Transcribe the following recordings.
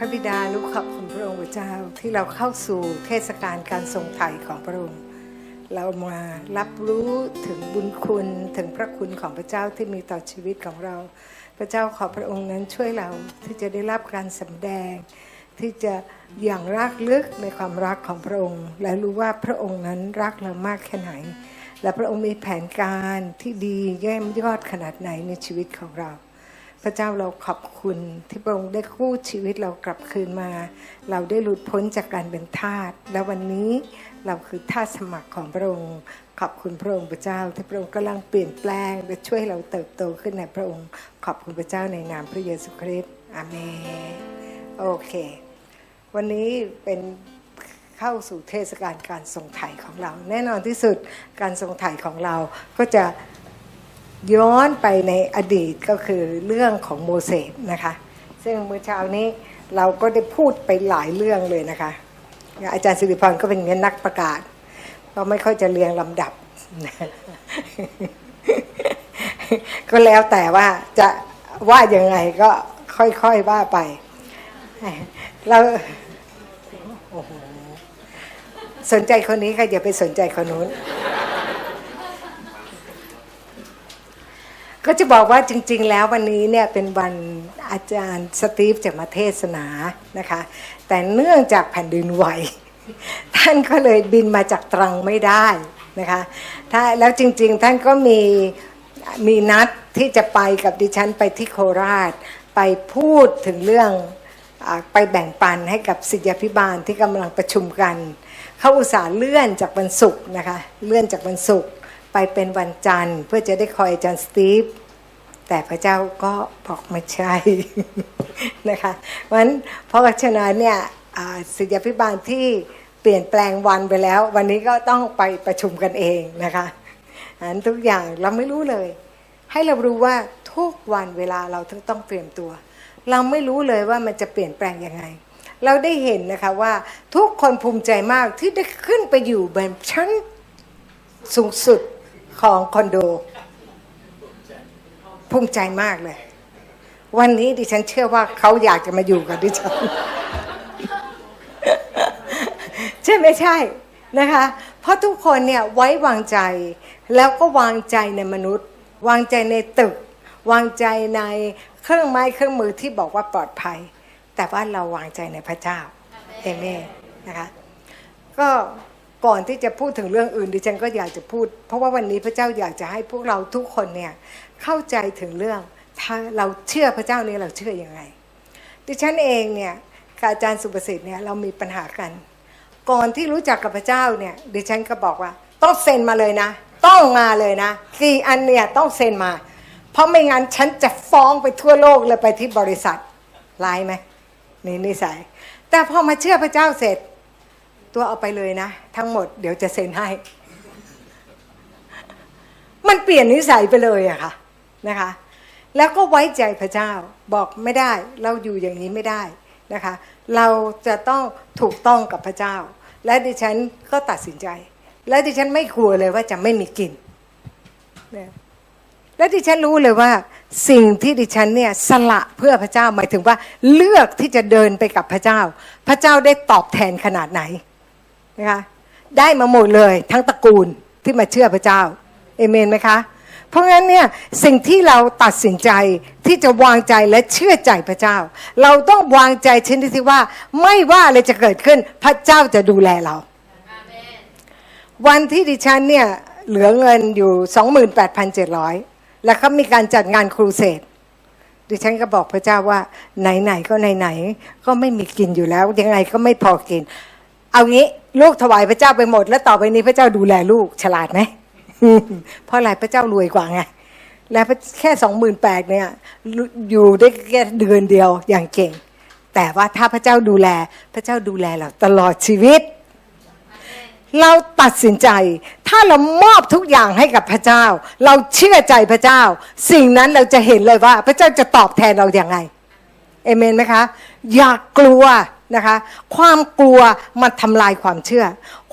พระบิดาลูกขอบคุณพระองค์พระเจ้าที่เราเข้าสู่เทศกาลการทรงไถ่ของพระองค์ เรามารับรู้ถึงบุญคุณถึงพระคุณของพระเจ้าที่มีต่อชีวิตของเรา พระเจ้าขอพระองค์นั้นช่วยเราที่จะได้รับการสำแดง ที่จะอย่างรักลึกในความรักของพระองค์ และรู้ว่าพระองค์นั้นรักเรามากแค่ไหน และพระองค์มีแผนการที่ดีเยี่ยมยอดขนาดไหนในชีวิตของเรา พระเจ้าเราขอบคุณที่พระองค์ได้กู้ชีวิตเรากลับคืนมา เราได้หลุดพ้นจากการเป็นทาสและวันนี้เราคือทาสสมัครของพระองค์ ขอบคุณพระองค์พระเจ้า ที่พระองค์กำลังเปลี่ยนแปลงและช่วยเราเติบโตขึ้นในพระองค์ ขอบคุณพระเจ้าในนามพระเยซูคริสต์อาเมนโอเค วันนี้เป็นเข้าสู่เทศกาลการทรงไถ่ของเรา แน่นอนที่สุดการทรงไถ่ของเราก็จะ ย้อนไปในอดีตก็คือเรื่องของโมเสสนะคะ ซึ่งเมื่อเช้านี้เราก็ได้พูดไปหลายเรื่องเลยนะคะ อาจารย์สิริพรก็เป็นเงี้ยนักประกาศ ก็ไม่ค่อยจะเรียงลำดับ ก็แล้วแต่ว่าจะว่ายังไงก็ค่อยๆว่าไปเราโอ้โหสนใจคนนี้ค่ะอย่าไปสนใจคนนู้น ก็จะบอกว่าจริงๆ แล้ววันนี้เนี่ยเป็นวันอาจารย์สตีฟจะมาเทศนานะคะ แต่เนื่องจากแผ่นดินไหว ท่านก็เลยบินมาจากตรังไม่ได้นะคะถ้าแล้วจริงๆท่านก็มีมีนัดที่จะไปกับดิฉันไปที่โคราช ไปพูดถึงเรื่องอไปแบ่งปันให้กับศิษยาพิบาลที่กำลังประชุมกัน เขาอุตส่าห์เลื่อนจากวันศุกร์นะคะเลื่อนจากวันศุกร์ ไปเป็นวันจันทร์ เพื่อจะได้คอยอาจารย์สตีฟแต่พระเจ้าก็บอกไม่ใช่นะคะเพราะฉะนั้นเพราะฉะนั้นเนี่ยศิษยาพิบาลที่เปลี่ยนแปลงวันไปแล้ว วันนี้ก็ต้องไปประชุมกันเองนะคะอันนั้นทุกอย่างเราไม่รู้เลย ให้เรารู้ว่าทุกวันเวลาเราต้งต้องเตรียมตัว เราไม่รู้เลยว่ามันจะเปลี่ยนแปลงยังไง เราได้เห็นนะคะว่าทุกคนภูมิใจมากที่ได้ขึ้นไปอยู่บนชั้นสูงสุด ของคอนโด ภูมิใจมากเลย วันนี้ดิฉันเชื่อว่าเขาอยากจะมาอยู่กับดิฉัน ใช่ไม่ใช่นะคะ เพราะทุกคนเนี่ยไว้วางใจ แล้วก็วางใจในมนุษย์ วางใจในตึก วางใจในเครื่องไม้เครื่องมือที่บอกว่าปลอดภัย แต่ว่าเราวางใจในพระเจ้าเอเมนนะคะก็ ก่อนที่จะพูดถึงเรื่องอื่น ดิฉันก็อยากจะพูด เพราะว่าวันนี้พระเจ้าอยากจะให้พวกเราทุกคนเนี่ยเข้าใจถึงเรื่องถ้าเราเชื่อพระเจ้านี่เราเชื่ออยังไง ดิฉันเองเนี่ยกับอาจารย์สุประสิทธิ์เนี่ยเรามีปัญหากัน ก่อนที่รู้จักกับพระเจ้าเนี่ยดิฉันก็บอกว่า ต้องเซ็นมาเลยนะ ต้องมาเลยนะกี่อันเนี่ยต้องเซ็นมา เพราะไม่งั้นฉันจะฟ้องไปทั่วโลกเลยไปที่บริษัทร้ายไหมนี่นิสัยแต่พอมาเชื่อพระเจ้าเสร็จ ตัวเอาไปเลยนะ ทั้งหมดเดี๋ยวจะเซ็นให้ มันเปลี่ยนนิสัยไปเลยอะค่ะนะคะ แล้วก็ไว้ใจพระเจ้าบอกไม่ได้ เราอยู่อย่างนี้ไม่ได้นะคะ เราจะต้องถูกต้องกับพระเจ้า และดิฉันก็ตัดสินใจ และดิฉันไม่กลัวเลยว่าจะไม่มีกินและดิฉันรู้เลยว่า สิ่งที่ดิฉันเนี่ยสละเพื่อพระเจ้าหมายถึงว่าเลือกที่จะเดินไปกับพระเจ้า พระเจ้าได้ตอบแทนขนาดไหน นะคะได้มาหมดเลยทั้งตระกูลที่มาเชื่อพระเจ้าเอเมนไหมคะ เพราะงั้นเนี่ยสิ่งที่เราตัดสินใจที่จะวางใจและเชื่อใจพระเจ้า เราต้องวางใจเช่นที่ว่า ไม่ว่าอะไรจะเกิดขึ้นพระเจ้าจะดูแลเรา วันที่ดิฉันเนี่ยเหลือเงินอยู่ 28,700 แล้วเขามีการจัดงานครูเสดดิฉันก็บอกพระเจ้าว่าไหนๆก็ไหนๆก็ไม่มีกินอยู่แล้ว ยังไงก็ไม่พอกิน เอางี้ลูกถวายพระเจ้าไปหมด แล้วต่อไปนี้พระเจ้าดูแลลูกฉลาดไหมเพราะอะไรพระเจ้ารวยกว่าไงแล้วแค่สองหมื่นแปดเนี่ย อยู่ได้แค่เดือนเดียวอย่างเก่ง แต่ว่าถ้าพระเจ้าดูแลพระเจ้าดูแลเราตลอดชีวิต เราตัดสินใจ ถ้าเรามอบทุกอย่างให้กับพระเจ้า เราเชื่อใจพระเจ้า สิ่งนั้นเราจะเห็นเลยว่า พระเจ้าจะตอบแทนเราอย่างไงเอเมนไหมคะ อย่ากกลัว นะคะ ความกลัวมันทำลายความเชื่อ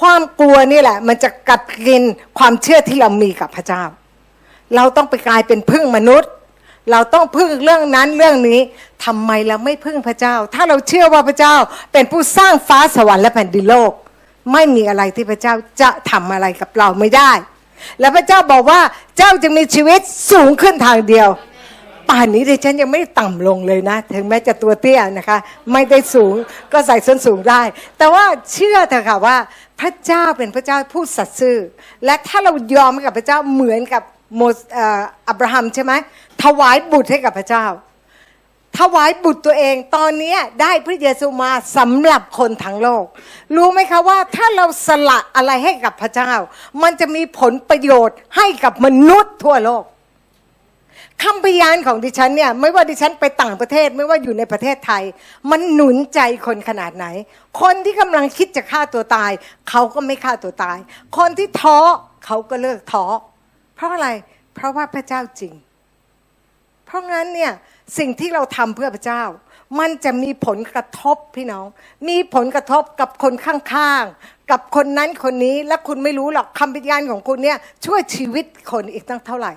ความกลัวนี่แหละ มันจะกัดกินความเชื่อที่เรามีกับพระเจ้า เราต้องไปกลายเป็นพึ่งมนุษย์ เราต้องพึ่งเรื่องนั้นเรื่องนี้ทำไมเราไม่พึ่งพระเจ้า ถ้าเราเชื่อว่าพระเจ้าเป็นผู้สร้างฟ้าสวรรค์และแผ่นดินโลก ไม่มีอะไรที่พระเจ้าจะทำอะไรกับเราไม่ได้ และพระเจ้าบอกว่าเจ้าจะมีชีวิตสูงขึ้นทางเดียว ป่านนี้ดิฉันยังไม่ต่ำลงเลยนะ ถึงแม้จะตัวเตี้ยนะคะ ไม่ได้สูงก็ใส่ส้นสูงได้ แต่ว่าเชื่อเถอะค่ะว่าพระเจ้าเป็นพระเจ้าผู้สัตย์ซื่อ และถ้าเรายอมให้กับพระเจ้าเหมือนกับโมสเอ่ออับราฮัมใช่ไหมถวายบุตรให้กับพระเจ้า ถวายบุตรตัวเองตอนนี้ได้พระเยซูมาสำหรับคนทั้งโลก รู้ไหมคะว่าถ้าเราสละอะไรให้กับพระเจ้า มันจะมีผลประโยชน์ให้กับมนุษย์ทั่วโลก คำพยานของดิฉันเนี่ยไม่ว่าดิฉันไปต่างประเทศไม่ว่าอยู่ในประเทศไทย มันหนุนใจคนขนาดไหน คนที่กำลังคิดจะฆ่าตัวตาย เขาก็ไม่ฆ่าตัวตาย คนที่ท้อเขาก็เลิกท้อเพราะอะไร เพราะว่าพระเจ้าจริง เพราะงั้นเนี่ยสิ่งที่เราทำเพื่อพระเจ้า มันจะมีผลกระทบพี่น้อง มีผลกระทบกับคนข้างๆกับคนนั้นคนนี้และคุณไม่รู้หรอกคำพยานของคุณเนี่ยช่วยชีวิตคนอีกตั้งเท่าไหร่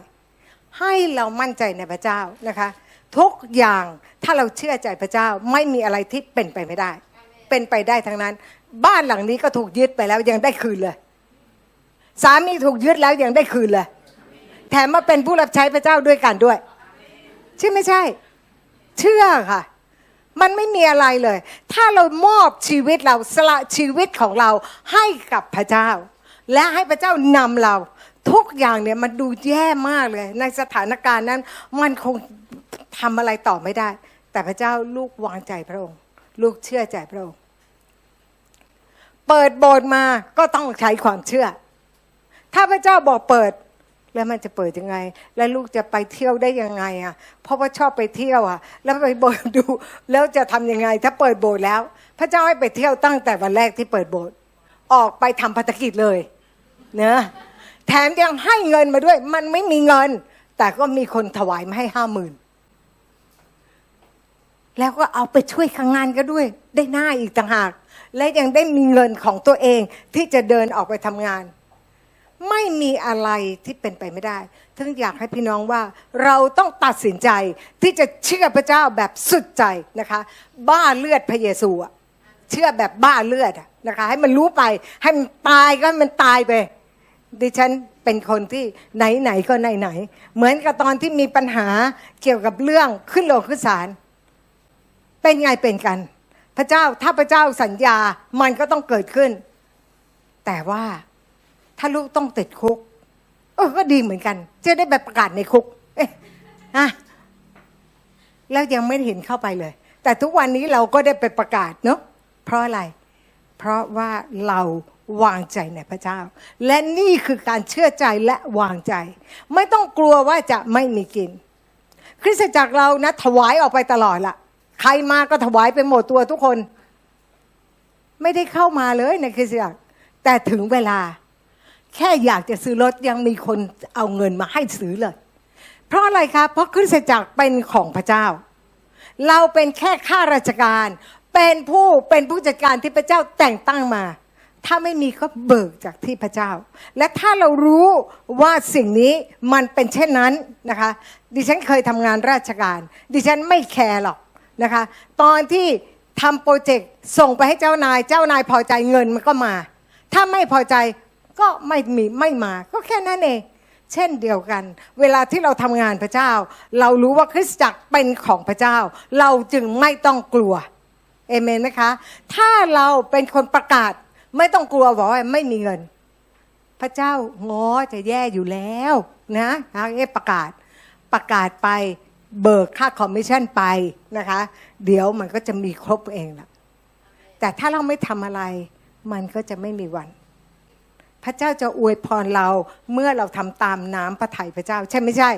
ให้เรามั่นใจในพระเจ้านะคะ ทุกอย่างถ้าเราเชื่อใจพระเจ้าไม่มีอะไรที่เป็นไปไม่ได้ เป็นไปได้ทั้งนั้น บ้านหลังนี้ก็ถูกยึดไปแล้วยังได้คืนเลย สามีถูกยึดแล้วยังได้คืนเลย แถมมาเป็นผู้รับใช้พระเจ้าด้วยกันด้วยใช่ไม่ใช่ เชื่อค่ะมันไม่มีอะไรเลย ถ้าเรามอบชีวิตเราสละชีวิตของเราให้กับพระเจ้า และให้พระเจ้านำเรา ทุกอย่างเนี่ยมันดูแย่มากเลย ในสถานการณ์นั้น มันคงทำอะไรต่อไม่ได้ แต่พระเจ้าลูกวางใจพระองค์ ลูกเชื่อใจพระองค์ เปิดโบสถ์มาก็ต้องใช้ความเชื่อ ถ้าพระเจ้าบอกเปิดแล้วมันจะเปิดยังไง แล้วลูกจะไปเที่ยวได้ยังไงอะ เพราะว่าชอบไปเที่ยวอะ แล้วไปโบสถ์ดู แล้วจะทำยังไง ถ้าเปิดโบสถ์แล้ว พระเจ้าให้ไปเที่ยวตั้งแต่วันแรกที่เปิดโบสถ์ออกไปทำภารกิจเลย เนะ แถมยังให้เงินมาด้วย มันไม่มีเงิน แต่ก็มีคนถวายมาให้ห้าหมื่นแล้วก็เอาไปช่วยข้างงานก็ด้วย ได้หน้าอีกต่างหาก และยังได้มีเงินของตัวเองที่จะเดินออกไปทำงาน ไม่มีอะไรที่เป็นไปไม่ได้ถึงอยากให้พี่น้องว่าเราต้องตัดสินใจที่จะเชื่อพระเจ้าแบบสุดใจนะคะ บ้าเลือดพระเยซูเชื่อแบบบ้าเลือดนะคะ ให้มันรู้ไป ให้มันตายก็ให้มันตายไป ดิฉันเป็นคนที่ไหนๆก็ไหนๆเหมือนกับตอนที่มีปัญหาเกี่ยวกับเรื่องขึ้นโลงขึ้นศาลเป็นไงเป็นกัน พระเจ้าถ้าพระเจ้าสัญญามันก็ต้องเกิดขึ้น แต่ว่าถ้าลูกต้องติดคุก เออก็ดีเหมือนกัน จะได้แบบประกาศในคุกเอ๊ะอะแล้วยังไม่เห็นเข้าไปเลย แต่ทุกวันนี้เราก็ได้ไปประกาศเนาะเพราะอะไร เพราะว่าเรา วางใจในพระเจ้า และนี่คือการเชื่อใจและวางใจ ไม่ต้องกลัวว่าจะไม่มีกิน คริสตจักรเรานะถวายออกไปตลอดละใครมาก็ถวายไปหมดตัวทุกคน ไม่ได้เข้ามาเลยในคริสตจักรแต่ถึงเวลา แค่อยากจะซื้อรถยังมีคนเอาเงินมาให้ซื้อเลย เพราะอะไรครับ เพราะคริสตจักรเป็นของพระเจ้า เราเป็นแค่ข้าราชการ เป็นผู้เป็นผู้จัดการที่พระเจ้าแต่งตั้งมา ถ้าไม่มีก็เบิกจากที่พระเจ้า และถ้าเรารู้ว่าสิ่งนี้มันเป็นเช่นนั้นนะคะ ดิฉันเคยทำงานราชการ ดิฉันไม่แคร์หรอกนะคะ ตอนที่ทำโปรเจกต์ส่งไปให้เจ้านาย เจ้านายพอใจเงินมันก็มา ถ้าไม่พอใจก็ไม่มีไม่มา ก็แค่นั้นเอง เช่นเดียวกัน เวลาที่เราทำงานพระเจ้า เรารู้ว่าคริสตจักรเป็นของพระเจ้า เราจึงไม่ต้องกลัวเอเมนไหมคะ ถ้าเราเป็นคนประกาศ ไม่ต้องกลัวบอกว่าไม่มีเงิน พระเจ้าง้อจะแย่อยู่แล้วนะเอประกาศประกาศไปเบิกค่าคอมมิชชั่นไปนะคะ เดี๋ยวมันก็จะมีครบเองละแต่ถ้าเราไม่ทำอะไร มันก็จะไม่มีวัน พระเจ้าจะอวยพรเราเมื่อเราทำตามน้ำพระทัยพระเจ้า ใช่ไม่ใช่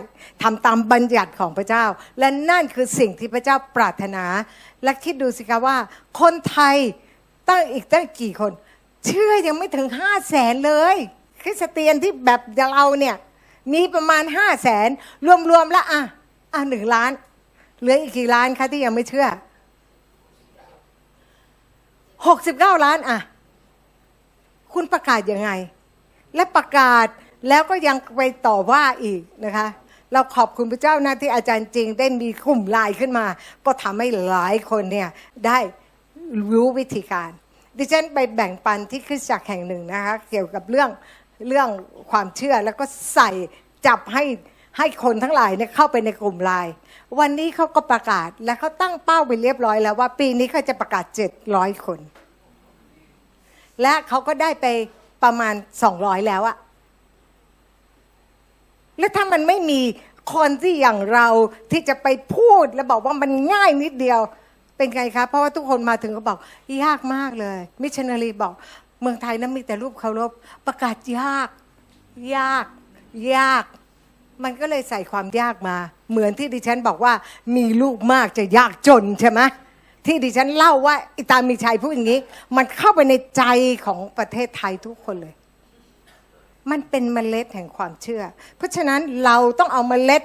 ทำตามบัญญัติของพระเจ้า และนั่นคือสิ่งที่พระเจ้าปรารถนา และคิดดูสิคะว่า คนไทยตั้งอีกตั้งกี่คน เชื่อยังไม่ถึงห้าแสนเลย คริสเตียนที่แบบเราเนี่ย มีประมาณห้าแสนรวมๆแล้วอะอะหนึ่งล้าน เหลืออีกกี่ล้านคะที่ยังไม่เชื่อหกสิบเก้าล้านอะ คุณประกาศยังไง และประกาศแล้วก็ยังไปต่อว่าอีกนะคะ เราขอบคุณพระเจ้านะที่อาจารย์จริงได้มีกลุ่มไลน์ขึ้นมา ก็ทำให้หลายคนเนี่ยได้รู้วิธีการ ดิฉันไปแบ่งปันที่คริสตจักรแห่งหนึ่งนะคะเกี่ยวกับเรื่องเรื่องความเชื่อแล้วก็ใส่จับให้ให้คนทั้งหลายเนี่ยเข้าไปในกลุ่มไลน์วันนี้เขาก็ประกาศและเขาตั้งเป้าไปเรียบร้อยแล้วว่า ปีนี้เขาจะประกาศ 700 คน และเขาก็ได้ไปประมาณ 200 แล้วอะแล้วถ้ามันไม่มีคนที่อย่างเราที่จะไปพูด แล้วบอกว่ามันง่ายนิดเดียว เป็นไงคะเพราะว่าทุกคนมาถึงก็บอกยากมากเลย มิชชันนารีบอก เมืองไทยนั้นมีแต่รูปเคารพประกาศยาก ยาก ยาก มันก็เลยใส่ความยากมา เหมือนที่ดิฉันบอกว่า มีลูกมากจะยากจนใช่ไหมที่ดิฉันเล่าว่าอิตามีชัยพูดอย่างนี้ มันเข้าไปในใจของประเทศไทยทุกคนเลย มันเป็นเมล็ดแห่งความเชื่อ เพราะฉะนั้นเราต้องเอาเมล็ด